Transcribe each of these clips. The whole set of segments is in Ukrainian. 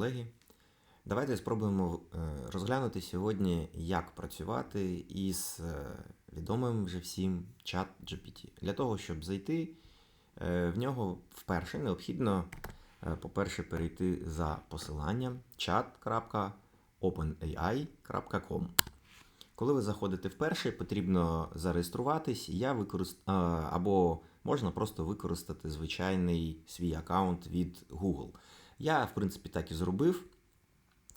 Колеги, давайте спробуємо е, розглянути сьогодні, як працювати із е, відомим вже всім чат GPT. Для того, щоб зайти е, в нього вперше, необхідно, по-перше, перейти за посиланням chat.openai.com. Коли ви заходите вперше, потрібно зареєструватись. Я використ... або можна просто використати звичайний свій аккаунт від Google. Я, в принципі, так і зробив.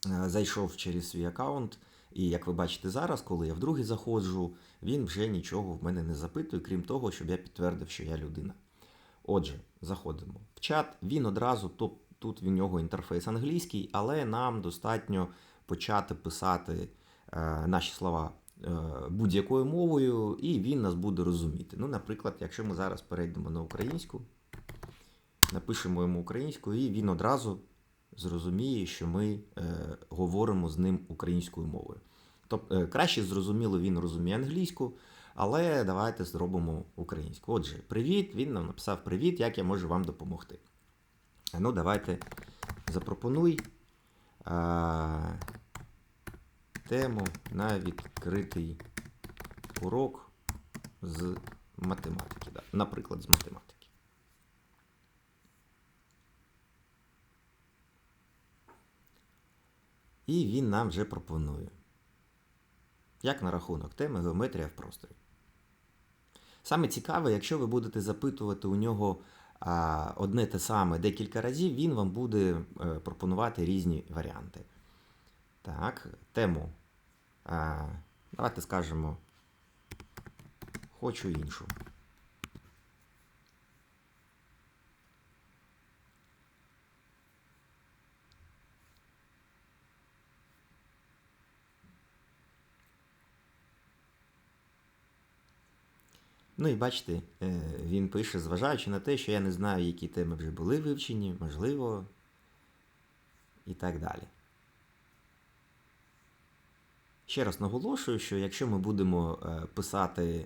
Е, Зайшов через свій аккаунт, і як ви бачите зараз, коли я вдруге заходжу, він вже нічого в мене не запитує, крім того, щоб я підтвердив, що я людина. Отже, заходимо в чат. Він одразу тут, тут в нього інтерфейс англійський, але нам достатньо почати писати е, наші слова е, будь-якою мовою, і він нас буде розуміти. Ну, наприклад, якщо ми зараз перейдемо на українську, напишемо йому українською, і він одразу зрозуміє, що ми е, говоримо з ним українською мовою. Тобто, краще зрозуміло, він розуміє англійську, але давайте зробимо українську. Отже, привіт, він нам написав привіт, як я можу вам допомогти. Ну, давайте запропонуй е, тему на відкритий урок з математики. Да. Наприклад, з математики. І він нам вже пропонує. Як на рахунок теми геометрія в просторі. Саме цікаве, якщо ви будете запитувати у нього одне те саме декілька разів, він вам буде е, пропонувати різні варіанти. Так, тему. Давайте скажемо. Хочу іншу. Ну і бачите, е, він пише, зважаючи на те, що я не знаю, які теми вже були вивчені, можливо, і так далі. Ще раз наголошую, що якщо ми будемо е, писати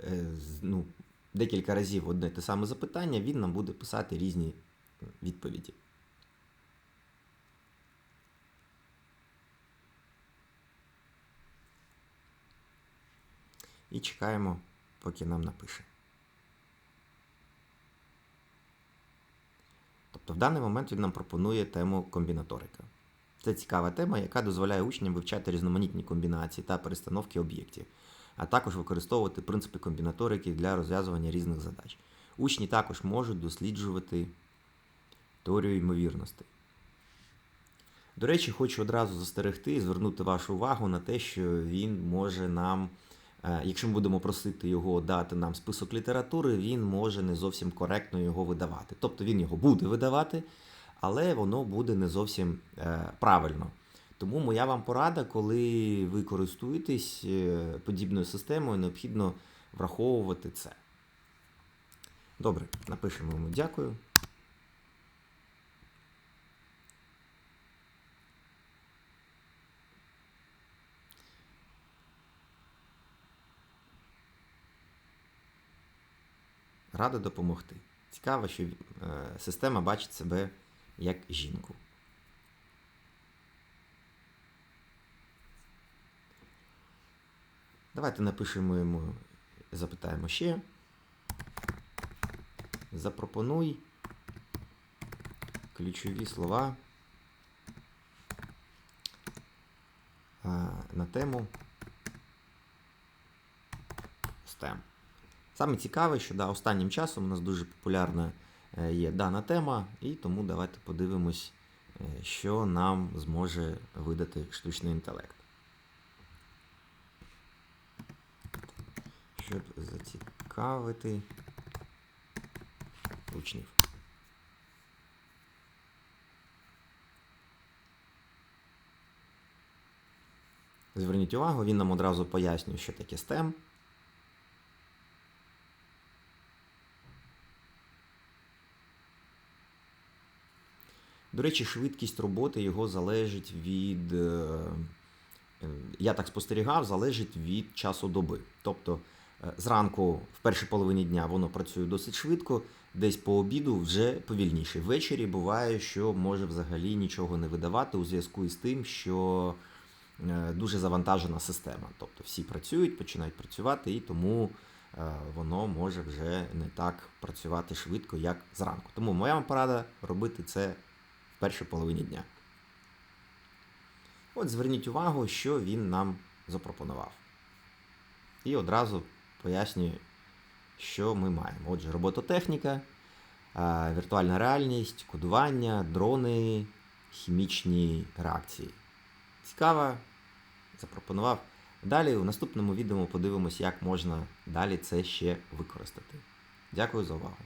е, ну, декілька разів одне те саме запитання, він нам буде писати різні відповіді. І чекаємо, поки нам напише. Тобто в даний момент він нам пропонує тему комбінаторика. Це цікава тема, яка дозволяє учням вивчати різноманітні комбінації та перестановки об'єктів, а також використовувати принципи комбінаторики для розв'язування різних задач. Учні також можуть досліджувати теорію ймовірностей. До речі, хочу одразу застерегти і звернути вашу увагу на те, що він може нам, якщо ми будемо просити його дати нам список літератури, він може не зовсім коректно його видавати. Тобто він його буде видавати, але воно буде не зовсім е, правильно. Тому моя вам порада, коли ви користуєтесь е, подібною системою, необхідно враховувати це. Добре, напишемо йому дякую. Рада допомогти. Цікаво, що е, система бачить себе як жінку. Давайте напишемо йому, запитаємо ще. Запропонуй ключові слова на тему STEM. Саме цікаве, що да, останнім часом у нас дуже популярна е, є дана тема, і тому давайте подивимось, е, що нам зможе видати штучний інтелект. Щоб зацікавити учнів. Зверніть увагу, він нам одразу пояснює, що таке STEM. До речі, швидкість роботи його залежить від, е, е, я так спостерігав, залежить від часу доби. Тобто е, зранку, в першій половині дня, воно працює досить швидко, десь по обіду вже повільніше. Ввечері буває, що може взагалі нічого не видавати у зв'язку із тим, що дуже завантажена система. Тобто всі працюють, починають працювати, і тому воно може вже не так працювати швидко, як зранку. Тому моя порада робити це в першій половині дня. От зверніть увагу, що він нам запропонував. І одразу пояснюю, що ми маємо. Отже, робототехніка, віртуальна реальність, кодування, дрони, хімічні реакції. Цікаво, запропонував. Далі в наступному відео подивимось, як можна далі це ще використати. Дякую за увагу.